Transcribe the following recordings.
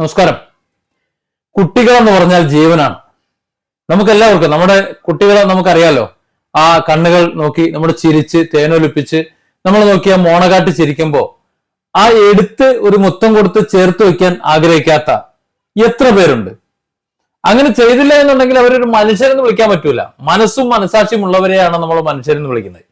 നമസ്കാരം. കുട്ടികൾ എന്ന് പറഞ്ഞാൽ ജീവനാണ്. നമുക്കെല്ലാവർക്കും നമ്മുടെ കുട്ടികളെ നമുക്കറിയാലോ. ആ കണ്ണുകൾ നോക്കി നമ്മൾ ചിരിച്ച് തേനൊലിപ്പിച്ച് നമ്മൾ നോക്കിയ മോണകാട്ടി ചിരിക്കുമ്പോ ആ എടുത്ത് ഒരു മുത്തം കൊടുത്ത് ചേർത്ത് വെക്കാൻ ആഗ്രഹിക്കാത്ത എത്ര പേരുണ്ട്? അങ്ങനെ ചെയ്തില്ല എന്നുണ്ടെങ്കിൽ അവരൊരു മനുഷ്യരെന്ന് വിളിക്കാൻ പറ്റൂല. മനസ്സും മനസാക്ഷിയും ഉള്ളവരെയാണ് നമ്മൾ മനുഷ്യരെന്ന് വിളിക്കുന്നത്.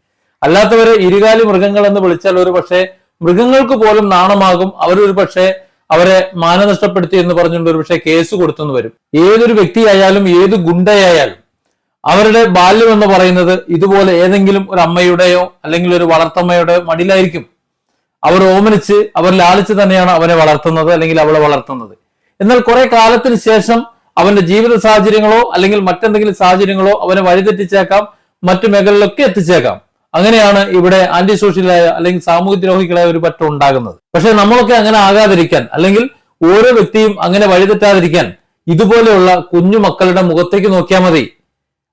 അല്ലാത്തവരെ ഇരുകാലി മൃഗങ്ങൾ എന്ന് വിളിച്ചാൽ ഒരു പക്ഷേ മൃഗങ്ങൾക്ക് പോലും നാണമാകും. അവരൊരു പക്ഷേ അവരെ മാനനഷ്ടപ്പെടുത്തി എന്ന് പറഞ്ഞുകൊണ്ട് ഒരു പക്ഷേ കേസ് കൊടുത്തെന്ന് വരും. ഏതൊരു വ്യക്തിയായാലും ഏത് ഗുണ്ടയായാലും അവരുടെ ബാല്യം എന്ന് പറയുന്നത് ഇതുപോലെ ഏതെങ്കിലും ഒരു അമ്മയുടെയോ അല്ലെങ്കിൽ ഒരു വളർത്തമ്മയുടെയോ മടിയിലായിരിക്കും. അവർ ഓമനിച്ച് അവർ ലാളിച്ച് തന്നെയാണ് അവനെ വളർത്തുന്നത് അല്ലെങ്കിൽ അവളെ വളർത്തുന്നത്. എന്നാൽ കുറെ കാലത്തിന് ശേഷം അവന്റെ ജീവിത സാഹചര്യങ്ങളോ അല്ലെങ്കിൽ മറ്റെന്തെങ്കിലും സാഹചര്യങ്ങളോ അവനെ വഴിതെറ്റിച്ചേക്കാം മറ്റു മേഖലകളിലൊക്കെ എത്തിച്ചേക്കാം. അങ്ങനെയാണ് ഇവിടെ ആന്റി സോഷ്യലായ അല്ലെങ്കിൽ സാമൂഹ്യ ദ്രോഹികളായ ഒരു പറ്റം ഉണ്ടാകുന്നത്. പക്ഷെ നമ്മളൊക്കെ അങ്ങനെ ആകാതിരിക്കാൻ അല്ലെങ്കിൽ ഓരോ വ്യക്തിയും അങ്ങനെ വഴിതെറ്റാതിരിക്കാൻ ഇതുപോലെയുള്ള കുഞ്ഞു മക്കളുടെ മുഖത്തേക്ക് നോക്കിയാൽ മതി.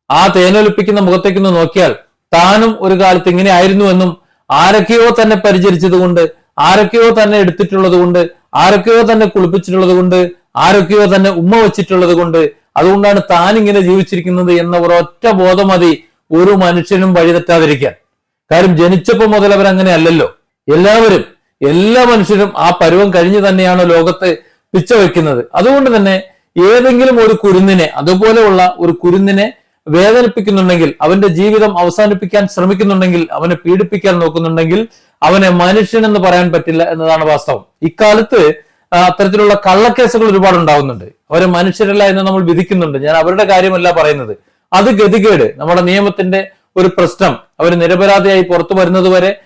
ആ തേനൊലിപ്പിക്കുന്ന മുഖത്തേക്ക് നോക്കിയാൽ താനും ഒരു കാലത്ത് ഇങ്ങനെ ആയിരുന്നുവെന്നും ആരൊക്കെയോ തന്നെ പരിചരിച്ചത് കൊണ്ട് ആരൊക്കെയോ തന്നെ എടുത്തിട്ടുള്ളത് കൊണ്ട് ആരൊക്കെയോ തന്നെ കുളിപ്പിച്ചിട്ടുള്ളത് കൊണ്ട് ആരൊക്കെയോ തന്നെ ഉമ്മ വെച്ചിട്ടുള്ളത് കൊണ്ട് അതുകൊണ്ടാണ് താൻ ഇങ്ങനെ ജീവിച്ചിരിക്കുന്നത് എന്ന ഒരൊറ്റ ബോധം മതി ഒരു മനുഷ്യനും വഴിതെറ്റാതിരിക്കാൻ. കാര്യം ജനിച്ചപ്പോൾ മുതൽ അവർ അങ്ങനെ അല്ലല്ലോ എല്ലാവരും എല്ലാ മനുഷ്യരും ആ പരുവം കഴിഞ്ഞു തന്നെയാണ് ലോകത്തെ പിച്ച വയ്ക്കുന്നത്. അതുകൊണ്ട് തന്നെ ഏതെങ്കിലും ഒരു കുരുന്നിനെ അതുപോലെയുള്ള ഒരു കുരുന്നിനെ വേദനിപ്പിക്കുന്നുണ്ടെങ്കിൽ അവന്റെ ജീവിതം അവസാനിപ്പിക്കാൻ ശ്രമിക്കുന്നുണ്ടെങ്കിൽ അവനെ പീഡിപ്പിക്കാൻ നോക്കുന്നുണ്ടെങ്കിൽ അവനെ മനുഷ്യൻ എന്ന് പറയാൻ പറ്റില്ല എന്നതാണ് വാസ്തവം. ഇക്കാലത്ത് അത്തരത്തിലുള്ള കള്ളക്കേസുകൾ ഒരുപാട് ഉണ്ടാവുന്നുണ്ട്. അവരെ മനുഷ്യരല്ല എന്ന് നമ്മൾ വിധിക്കുന്നുണ്ട്. ഞാൻ അവരുടെ കാര്യമല്ല പറയുന്നത്. അത് ഗതികേട്. നമ്മുടെ നിയമത്തിന്റെ ഒരു പ്രശ്നം. അവർ നിരപരാധിയായി പുറത്തു വരുന്നത് വരെ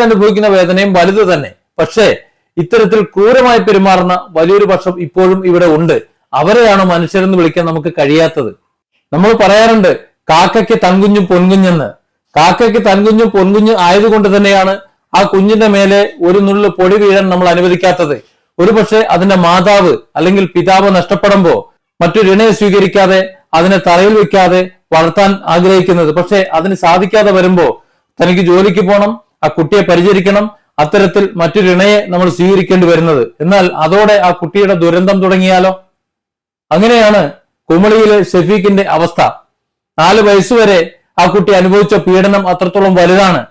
അനുഭവിക്കുന്ന വേദനയും വലുത് തന്നെ. പക്ഷേ ഇത്തരത്തിൽ ക്രൂരമായി പെരുമാറുന്ന വലിയൊരു പക്ഷം ഇപ്പോഴും ഇവിടെ ഉണ്ട്. അവരെയാണ് മനുഷ്യരെന്ന് വിളിക്കാൻ നമുക്ക് കഴിയാത്തത്. നമ്മൾ പറയാറുണ്ട് കാക്കയ്ക്ക് തൻകുഞ്ഞും പൊൻകുഞ്ഞെന്ന്. കാക്കയ്ക്ക് തൻകുഞ്ഞും പൊൻകുഞ്ഞും ആയതുകൊണ്ട് തന്നെയാണ് ആ കുഞ്ഞിന്റെ മേലെ ഒരു നുള്ളു പൊടി വീഴാൻ നമ്മൾ അനുവദിക്കാത്തത്. ഒരുപക്ഷെ അതിന്റെ മാതാവ് അല്ലെങ്കിൽ പിതാവ് നഷ്ടപ്പെടുമ്പോ മറ്റൊരു ഇണയെ സ്വീകരിക്കാതെ അതിനെ തറയിൽ വെക്കാതെ വളർത്താൻ ആഗ്രഹിക്കുന്നത്. പക്ഷെ അതിന് സാധിക്കാതെ വരുമ്പോ തനിക്ക് ജോലിക്ക് പോകണം ആ കുട്ടിയെ പരിചരിക്കണം അത്തരത്തിൽ മറ്റൊരു ഇണയെ നമ്മൾ സ്വീകരിക്കേണ്ടി വരുന്നത്. എന്നാൽ അതോടെ ആ കുട്ടിയുടെ ദുരന്തം തുടങ്ങിയാലോ? അങ്ങനെയാണ് കുമളിയിലെ ഷെഫീഖിന്റെ അവസ്ഥ. നാല് വയസ്സുവരെ ആ കുട്ടി അനുഭവിച്ച പീഡനം അത്രത്തോളം വലുതാണ്.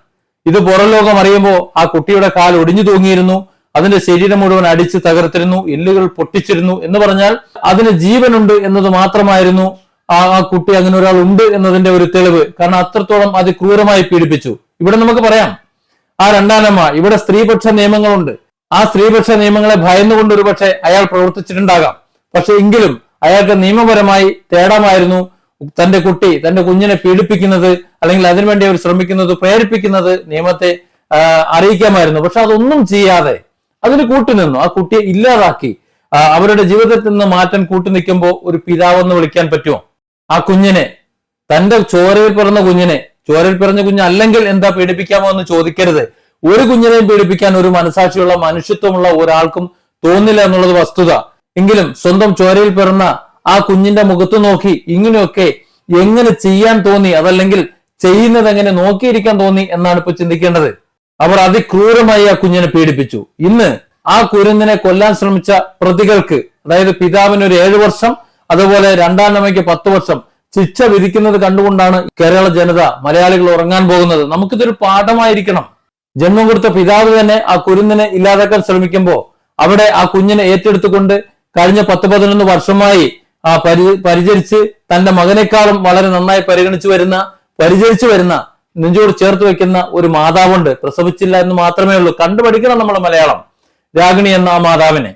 ഇത് പുറം ലോകം അറിയുമ്പോൾ ആ കുട്ടിയുടെ കാൽ ഒടിഞ്ഞു തൂങ്ങിയിരുന്നു അതിന്റെ ശരീരം മുഴുവൻ അടിച്ച് തകർത്തിരുന്നു എല്ലുകൾ പൊട്ടിച്ചിരുന്നു എന്ന് പറഞ്ഞാൽ അതിന് ജീവനുണ്ട് എന്നത് മാത്രമായിരുന്നു ആ കുട്ടി അങ്ങനെ ഒരാൾ ഉണ്ട് എന്നതിന്റെ ഒരു തെളിവ്. കാരണം അത്രത്തോളം അത് ക്രൂരമായി പീഡിപ്പിച്ചു. ഇവിടെ നമുക്ക് പറയാം. ആ രണ്ടാനമ്മ ഇവിടെ സ്ത്രീപക്ഷ നിയമങ്ങളുണ്ട്. ആ സ്ത്രീപക്ഷ നിയമങ്ങളെ ഭയന്നുകൊണ്ട് ഒരുപക്ഷെ അയാൾ പ്രവർത്തിച്ചിട്ടുണ്ടാകാം. പക്ഷെ എങ്കിലും അയാൾക്ക് നിയമപരമായി തേടാമായിരുന്നു തന്റെ കുട്ടി തന്റെ കുഞ്ഞിനെ പീഡിപ്പിക്കുന്നത് അല്ലെങ്കിൽ അതിനുവേണ്ടി അവർ ശ്രമിക്കുന്നത് പ്രേരിപ്പിക്കുന്നത് നിയമത്തെ അറിയിക്കാമായിരുന്നു. പക്ഷെ അതൊന്നും ചെയ്യാതെ അതിന് കൂട്ടുനിന്നു ആ കുട്ടിയെ ഇല്ലാതാക്കി. അവരുടെ ജീവിതത്തിൽ നിന്ന് മാറ്റം കൂട്ടി നിൽക്കുമ്പോൾ ഒരു പിതാവെന്ന് വിളിക്കാൻ പറ്റുമോ? ആ കുഞ്ഞിനെ തന്റെ ചോരയിൽ പിറന്ന കുഞ്ഞിനെ ചോരയിൽ പിറന്ന കുഞ്ഞ് അല്ലെങ്കിൽ എന്താ പീഡിപ്പിക്കാമോ എന്ന് ചോദിക്കരുത്. ഒരു കുഞ്ഞിനെയും പീഡിപ്പിക്കാൻ ഒരു മനസാക്ഷിയുള്ള മനുഷ്യത്വമുള്ള ഒരാൾക്കും തോന്നില്ല എന്നുള്ളത് വസ്തുത. എങ്കിലും സ്വന്തം ചോരയിൽ പിറന്ന ആ കുഞ്ഞിന്റെ മുഖത്ത് നോക്കി ഇങ്ങനെയൊക്കെ എങ്ങനെ ചെയ്യാൻ തോന്നി അതല്ലെങ്കിൽ ചെയ്യുന്നത് എങ്ങനെ നോക്കിയിരിക്കാൻ തോന്നി എന്നാണ് ഇപ്പൊ ചിന്തിക്കേണ്ടത്. അവർ അതിക്രൂരമായി ആ കുഞ്ഞിനെ പീഡിപ്പിച്ചു. ഇന്ന് ആ കുരുന്നിനെ കൊല്ലാൻ ശ്രമിച്ച പ്രതികൾക്ക് അതായത് പിതാവിന് ഒരു ഏഴു വർഷം അതുപോലെ രണ്ടാം അമ്മയ്ക്ക് പത്ത് വർഷം ശിക്ഷ വിധിക്കുന്നത് കണ്ടുകൊണ്ടാണ് കേരള ജനത മലയാളികൾ ഉറങ്ങാൻ പോകുന്നത്. നമുക്കിതൊരു പാഠമായിരിക്കണം. ജന്മം കൊടുത്ത പിതാവ് തന്നെ ആ കുരുന്നിനെ ഇല്ലാതാക്കാൻ ശ്രമിക്കുമ്പോൾ അവിടെ ആ കുഞ്ഞിനെ ഏറ്റെടുത്തുകൊണ്ട് കഴിഞ്ഞ പത്ത് പതിനൊന്ന് വർഷമായി ആ പരി പരിചരിച്ച് തന്റെ മകനേക്കാളും വളരെ നന്നായി പരിഗണിച്ചു വരുന്ന പരിചരിച്ചു വരുന്ന നെഞ്ചോട് ചേർത്ത് വെക്കുന്ന ഒരു മാതാവുണ്ട്. പ്രസവിച്ചില്ല എന്ന് മാത്രമേ ഉള്ളൂ. കണ്ടുപഠിക്കണം നമ്മുടെ മലയാളം. രാഗിണി എന്ന ആ മാതാവിനെ.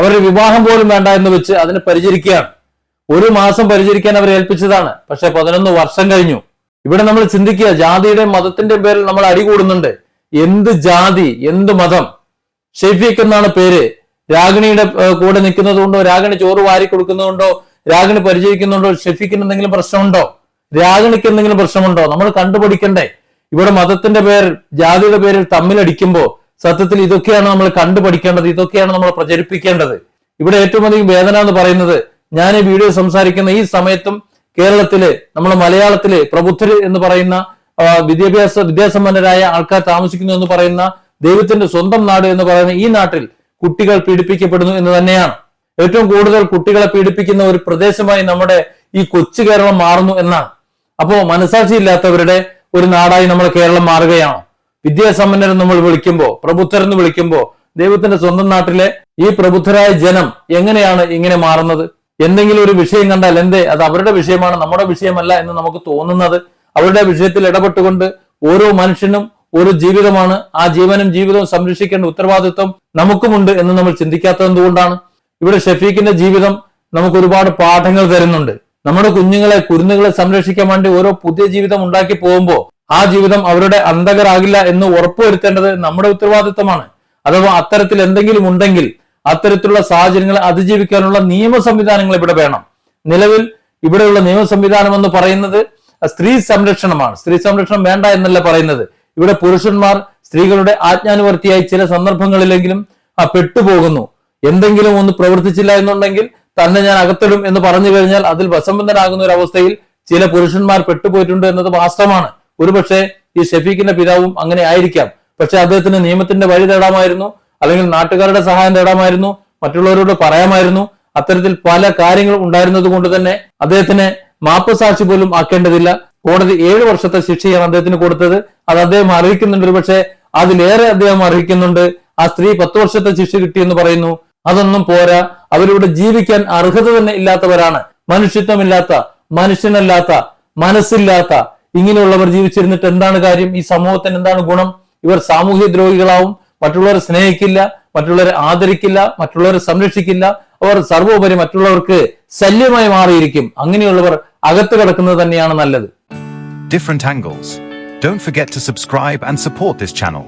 അവരുടെ വിവാഹം പോലും വേണ്ട എന്ന് വെച്ച് അതിനെ പരിചരിക്കുകയാണ്. ഒരു മാസം പരിചരിക്കാൻ അവരെ ഏൽപ്പിച്ചതാണ്. പക്ഷെ പതിനൊന്ന് വർഷം കഴിഞ്ഞു. ഇവിടെ നമ്മൾ ചിന്തിക്കുക ജാതിയുടെ മതത്തിന്റെ പേരിൽ നമ്മൾ അടി അടികൂടുന്നുണ്ട് എന്ത് ജാതി എന്ത് മതം? ഷെഫീഖ് എന്നാണ് പേര്. രാഗിണിയുടെ കൂടെ നിൽക്കുന്നത് കൊണ്ടോ രാഗിണി ചോറ് വാരി കൊടുക്കുന്നതുകൊണ്ടോ രാഗിണി പരിചയിക്കുന്നുണ്ടോ ഷെഫീഖിന് എന്തെങ്കിലും പ്രശ്നമുണ്ടോ? രാഗിണിക്ക് എന്തെങ്കിലും പ്രശ്നമുണ്ടോ? നമ്മൾ കണ്ടുപിടിക്കണ്ടേ ഇവിടെ മതത്തിന്റെ പേരിൽ ജാതിയുടെ പേരിൽ തമ്മിലടിക്കുമ്പോ സത്യത്തിൽ ഇതൊക്കെയാണ് നമ്മൾ കണ്ടുപഠിക്കേണ്ടത് ഇതൊക്കെയാണ് നമ്മൾ പ്രചരിപ്പിക്കേണ്ടത്. ഇവിടെ ഏറ്റവും അധികം വേദന എന്ന് പറയുന്നത് ഞാൻ ഈ വീഡിയോ സംസാരിക്കുന്ന ഈ സമയത്തും കേരളത്തിൽ നമ്മൾ മലയാളത്തിൽ പ്രബുദ്ധർ എന്ന് പറയുന്ന വിദ്യാഭ്യാസ വിദ്യാസമ്പന്നരായ ആൾക്കാർ താമസിക്കുന്നു എന്ന് പറയുന്ന ദൈവത്തിന്റെ സ്വന്തം നാട് എന്ന് പറയുന്ന ഈ നാട്ടിൽ കുട്ടികൾ പീഡിപ്പിക്കപ്പെടുന്നു എന്ന് തന്നെയാണ്. ഏറ്റവും കൂടുതൽ കുട്ടികളെ പീഡിപ്പിക്കുന്ന ഒരു പ്രദേശമായി നമ്മുടെ ഈ കൊച്ചു കേരളം മാറുന്നു എന്നാണ്. അപ്പോ മനസാക്ഷിയില്ലാത്തവരുടെ ഒരു നാടായി നമ്മുടെ കേരളം മാറുകയാണോ. വിദ്യാസമ്പന്നരെ നമ്മൾ വിളിക്കുമ്പോ പ്രബുദ്ധരെന്ന് വിളിക്കുമ്പോൾ ദൈവത്തിന്റെ സ്വന്തം നാട്ടിലെ ഈ പ്രബുദ്ധരായ ജനം എങ്ങനെയാണ് ഇങ്ങനെ മാറുന്നത്? എന്തെങ്കിലും ഒരു വിഷയം കണ്ടാൽ എന്തേ? അത് അവരുടെ വിഷയമാണ് നമ്മുടെ വിഷയമല്ല എന്ന് നമുക്ക് തോന്നുന്നത്. അവരുടെ വിഷയത്തിൽ ഇടപെട്ടുകൊണ്ട് ഓരോ മനുഷ്യനും ഒരു ജീവിതമാണ്. ആ ജീവനും ജീവിതവും സംരക്ഷിക്കേണ്ട ഉത്തരവാദിത്വം നമുക്കുമുണ്ട് എന്ന് നമ്മൾ ചിന്തിക്കാത്തത് എന്തുകൊണ്ടാണ്? ഇവിടെ ഷഫീഖിന്റെ ജീവിതം നമുക്ക് ഒരുപാട് പാഠങ്ങൾ തരുന്നുണ്ട്. നമ്മുടെ കുഞ്ഞുങ്ങളെ കുരുന്നുകളെ സംരക്ഷിക്കാൻ വേണ്ടി ഓരോ പുതിയ ജീവിതം ഉണ്ടാക്കി പോകുമ്പോൾ ആ ജീവിതം അവരുടെ അന്ധകരാകില്ല എന്ന് ഉറപ്പുവരുത്തേണ്ടത് നമ്മുടെ ഉത്തരവാദിത്തമാണ് അഥവാ അത്തരത്തിൽ എന്തെങ്കിലും ഉണ്ടെങ്കിൽ അത്തരത്തിലുള്ള സാഹചര്യങ്ങളെ അതിജീവിക്കാനുള്ള നിയമ സംവിധാനങ്ങൾ ഇവിടെ വേണം. നിലവിൽ ഇവിടെയുള്ള നിയമ സംവിധാനം എന്ന് പറയുന്നത് സ്ത്രീ സംരക്ഷണമാണ്. സ്ത്രീ സംരക്ഷണം വേണ്ട എന്നല്ല പറയുന്നത്. ഇവിടെ പുരുഷന്മാർ സ്ത്രീകളുടെ ആജ്ഞാനുവർത്തിയായി ചില സന്ദർഭങ്ങളിലെങ്കിലും പെട്ടുപോകുന്നു. എന്തെങ്കിലും ഒന്ന് പ്രവർത്തിച്ചില്ല എന്നുണ്ടെങ്കിൽ തന്നെ ഞാൻ അകത്തിടും എന്ന് പറഞ്ഞു കഴിഞ്ഞാൽ അതിൽ വസംബന്ധനാകുന്ന ഒരു അവസ്ഥയിൽ ചില പുരുഷന്മാർ പെട്ടുപോയിട്ടുണ്ട് എന്നത് വാസ്തവമാണ്. ഒരുപക്ഷെ ഈ ഷെഫീഖിന്റെ പിതാവും അങ്ങനെ ആയിരിക്കാം. പക്ഷെ അദ്ദേഹത്തിന് നിയമത്തിന്റെ വഴി തേടാമായിരുന്നു അല്ലെങ്കിൽ നാട്ടുകാരുടെ സഹായം തേടാമായിരുന്നു മറ്റുള്ളവരോട് പറയാമായിരുന്നു. അത്തരത്തിൽ പല കാര്യങ്ങളും ഉണ്ടായിരുന്നത് കൊണ്ട് തന്നെ അദ്ദേഹത്തിന് മാപ്പ് സാക്ഷി പോലും ആക്കേണ്ടതില്ല. കോടതി ഏഴ് വർഷത്തെ ശിക്ഷയാണ് അദ്ദേഹത്തിന് കൊടുത്തത്. അത് അദ്ദേഹം അറിയിക്കുന്നുണ്ട് ഒരുപക്ഷെ അതിലേറെ അദ്ദേഹം അറിയിക്കുന്നുണ്ട് ആ സ്ത്രീ പത്ത് വർഷത്തെ ശിക്ഷ കിട്ടിയെന്ന് പറയുന്നു. അതൊന്നും പോരാ. അവരിവിടെ ജീവിക്കാൻ അർഹത തന്നെ ഇല്ലാത്തവരാണ്. മനുഷ്യത്വമില്ലാത്ത മനുഷ്യനല്ലാത്ത മനസ്സില്ലാത്ത ഇങ്ങനെയുള്ളവർ ജീവിച്ചിരുന്നിട്ട് എന്താണ് കാര്യം? ഈ സമൂഹത്തിന് എന്താണ് ഗുണം? ഇവർ സാമൂഹ്യ ദ്രോഹികളാവും. മറ്റുള്ളവരെ സ്നേഹിക്കില്ല മറ്റുള്ളവരെ ആദരിക്കില്ല മറ്റുള്ളവരെ സംരക്ഷിക്കില്ല. അവർ സർവോപരി മറ്റുള്ളവർക്ക് ശല്യമായി മാറിയിരിക്കും. അങ്ങനെയുള്ളവർ അകത്ത് കിടക്കുന്നത് തന്നെയാണ് നല്ലത്. Different angles. Don't forget to subscribe and support this channel.